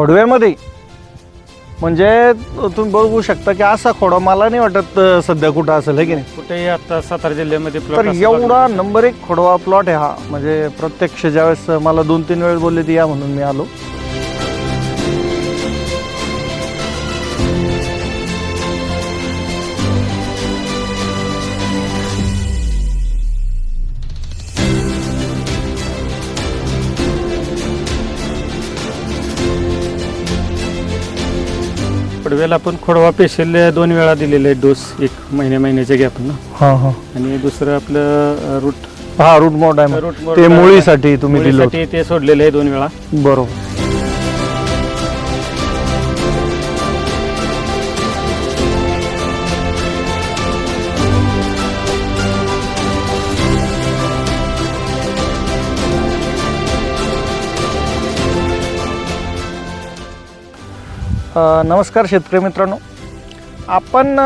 खोडव्यामध्ये म्हणजे तुम्ही बघू शकता की असा खोडा मला नाही वाटत सध्या कुठं असेल है की नाही? कुठेही आता सातारा जिल्ह्यामध्ये तर एवढा नंबर एक खोडवा प्लॉट आहे हा. म्हणजे प्रत्यक्ष ज्यावेळेस मला दोन तीन वेळेस बोलले ती या म्हणून मी आलो. पडवेला आपण खोडवा पेशल दोन वेळा दिलेले आहे डोस एक महिन्या महिन्याच्या गॅपनं हा हा. आणि दुसरं आपलं रूट हा रूट मोड आहे रूट ते मुळीसाठी तुम्ही दिलं ते सोडलेलं आहे दोन वेळा. बरोबर. नमस्कार शेतकरी मित्रांनो. आपण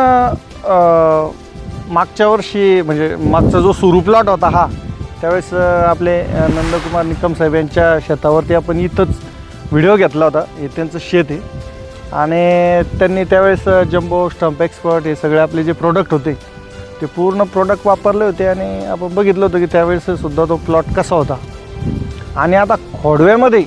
मागच्या वर्षी म्हणजे मागचा जो सुरू प्लॉट होता हा त्यावेळेस आपले नंदकुमार निकम साहेब यांच्या शेतावरती आपण इथंच व्हिडिओ घेतला होता. हे त्यांचं शेत आहे. आणि त्यांनी त्यावेळेस जम्बो स्टंप एक्सपर्ट हे सगळे आपले जे प्रोडक्ट होते ते पूर्ण प्रोडक्ट वापरले होते आणि आपण बघितलं होतं की त्यावेळेस सुद्धा तो प्लॉट कसा होता. आणि आता खोडव्यामध्ये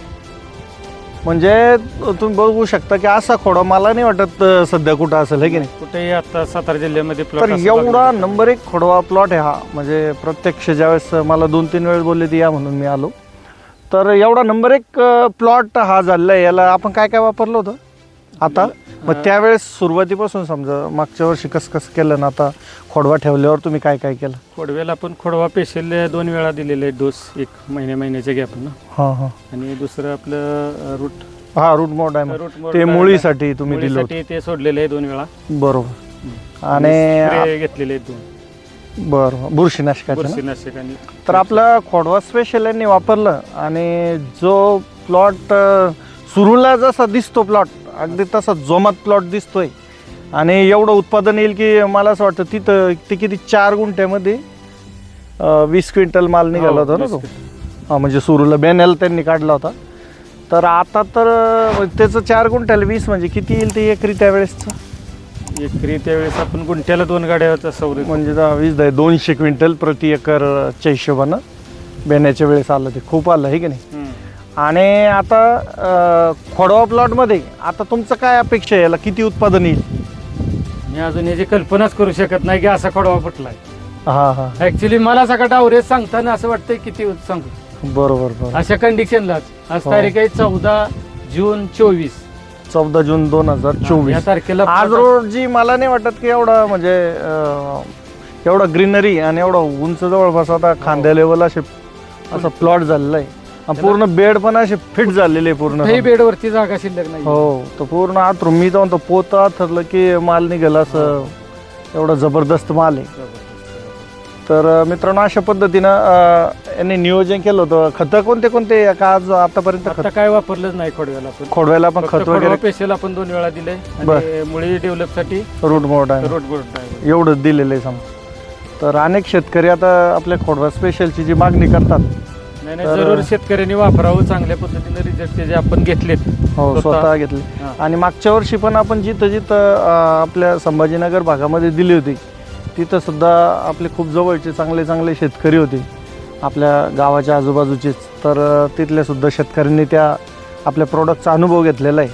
म्हणजे तुम्ही बघू शकता की असा खोडा मला नाही वाटत सध्या कुठं असेल है की नाही? कुठेही आता सातारा जिल्ह्यामध्ये तर एवढा नंबर एक खोडवा प्लॉट आहे हा. म्हणजे प्रत्यक्ष ज्यावेळेस मला दोन तीन वेळेस बोलले ती या म्हणून मी आलो. तर एवढा नंबर एक प्लॉट हा झालेला आहे. याला आपण काय काय वापरलं होतं? आता? मग त्यावेळेस सुरुवातीपासून समजा मागच्या वर्षी कसं कसं केलं ना आता खोडवा ठेवल्यावर तुम्ही काय काय केलं? खोडवेला आपण खोडवा पेशल दोन वेळा दिलेले आहे डोस एक महिन्या महिन्याच्या गॅपनं हां हां. आणि दुसरं आपलं रूट हा रूट मोड आहे रूट ते मुळीसाठी तुम्ही दिलं होतं. मुळीसाठी ते सोडलेलं आहे दोन वेळा. बरोबर. आणि घेतलेले आहेत दोन. बरं बुरशीनाशकाचं ना? बुरशीनाशक आणि तर आपला खोडवा स्पेशल यांनी वापरलं आणि जो प्लॉट सुरूला जसा दिसतो प्लॉट अगदी तसा जोमात प्लॉट दिसतोय. आणि एवढं उत्पादन येईल की मला असं वाटतं तिथं ते किती चार गुंठ्यामध्ये अं, वीस क्विंटल माल निघाला होता ना तो. हो, हा म्हणजे सुरूला बेनेल त्यांनी काढला होता. तर आता तर अं, त्याचं चार गुंठ्याला वीस म्हणजे किती येईल ते एकरी त्यावेळेसचं? एकरी त्यावेळेस आपण गुंठ्याला दोन गाड्याचा सौर म्हणजे दहा वीस दहा दोनशे क्विंटल प्रति एकरच्या हिशोबानं बेण्याच्या वेळेस आलं ते. खूप आलं आहे की नाही? आणि आता खोडवा प्लॉटमध्ये आता तुमचं काय अपेक्षा आहे? याला किती उत्पादन येईल? मी अजून याची कल्पनाच करू शकत नाही की असा खोडवा फुटलाय. हा हा. ऍक्च्युली मला सगळं डावरेज सांगताना असं वाटतंय किती सांगू. बरोबर बरोबर. अशा कंडिशनलाच आज हो. तारीख आहे चौदा जून चोवीस. चौदा जून दोन हजार या चोवीस. तारखेला आज रोजी मला नाही वाटत की एवढा म्हणजे अं, एवढा ग्रीनरी आणि एवढा उंच जवळपास आता खांद्या लेवल असे असा प्लॉट झालेला आहे. पूर्ण बेड पण असे फिट झालेले आहे पूर्ण. कुठेही बेडवरती जागा शिल्लक नाही हो तर पूर्ण आत मी जाऊन तो पोता ठरलं की माल निघेल असं एवढा जबरदस्त माल आहे. तर मित्रांनो अशा पद्धतीनं अं, यांनी नियोजन केलं होतं. खतं कोणते कोणते? का आज आतापर्यंत आता खत काय वापरलंच नाही खोडव्याला आपण. खोडव्याला पण खत वगैरे? पेशल आपण दोन वेळा दिले. आणि मुळी डेव्हलपसाठी रूट मोड आहे. रोड आहे. एवढंच दिलेलं आहे समजा. तर अनेक शेतकरी आता आपल्या खोडवा स्पेशलची जी मागणी करतात नाही नाही तर- जरूर शेतकऱ्यांनी वापरावं चांगल्या पद्धतीने रिझल्ट जे आपण घेतलेत. हो स्वतः- स्वतः घेतले. हा. आणि मागच्या वर्षी पण आपण जिथं जिथं अं, आपल्या संभाजीनगर भागामध्ये दिली होती तिथं सुद्धा आपले खूप जवळचे चांगले चांगले शेतकरी होते. आपल्या गावाच्या आजूबाजूचेच. तर अं, तिथल्या सुद्धा शेतकऱ्यांनी त्या आपल्या प्रोडक्टचा अनुभव घेतलेला आहे.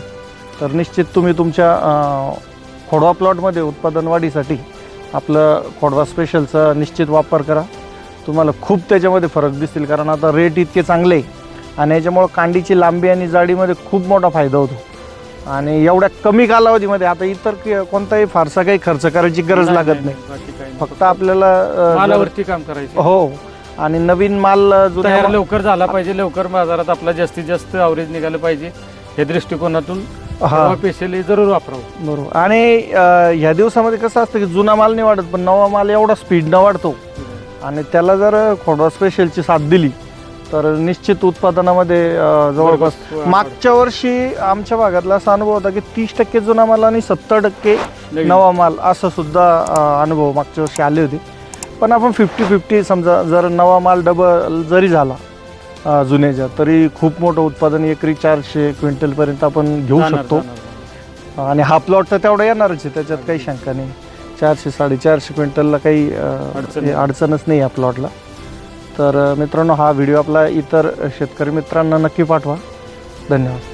तर निश्चित तुम्ही तुमच्या अं, खोडवा प्लॉटमध्ये उत्पादन वाढीसाठी आपलं खोडवा स्पेशलचा निश्चित वापर करा. तुम्हाला खूप त्याच्यामध्ये फरक दिसतील कारण आता रेट इतके चांगले आहे. आणि याच्यामुळं कांडीची लांबी आणि जाडीमध्ये खूप मोठा फायदा होतो. आणि एवढ्या कमी कालावधीमध्ये आता इतर कि- कोणताही फारसा काही खर्च करायची गरज लागत नाही बाकी काही नाही. फक्त आपल्याला अ, मालावरती काम करायचं हो. आणि नवीन माल अ, जुन्या तयार मा- लवकर झाला पाहिजे. लवकर बाजारात आपला जास्तीत जास्त अवरेज निघालं पाहिजे. या दृष्टिकोनातून हा. पेशल जरूर वापरावं. बरोबर. आणि अ, ह्या दिवसामध्ये कसं असतं की जुना माल नाही वाढत पण नवा माल एवढा स्पीडनं वाढतो. आणि त्याला जर खोडवा स्पेशलची साथ दिली तर निश्चित उत्पादनामध्ये जवळपास मागच्या वर्षी आमच्या भागातला असा अनुभव होता की तीस टक्के जुना माल आणि सत्तर टक्के. नवा माल असं सुद्धा अनुभव मागच्या वर्षी आले होते. पण आपण फिफ्टी फिफ्टी समजा जर नवा माल डबल जरी झाला जुन्याच्या तरी खूप मोठं उत्पादन एकरी चारशे क्विंटलपर्यंत आपण घेऊ शकतो. आणि हा प्लॉट तर तेवढा येणारच आहे त्याच्यात काही शंका नाही. चारशे साडेचारशे क्विंटलला काही अडचण अडचणच नाही या प्लॉटला. तर मित्रांनो हा व्हिडिओ आपला इतर शेतकरी मित्रांना नक्की पाठवा. धन्यवाद.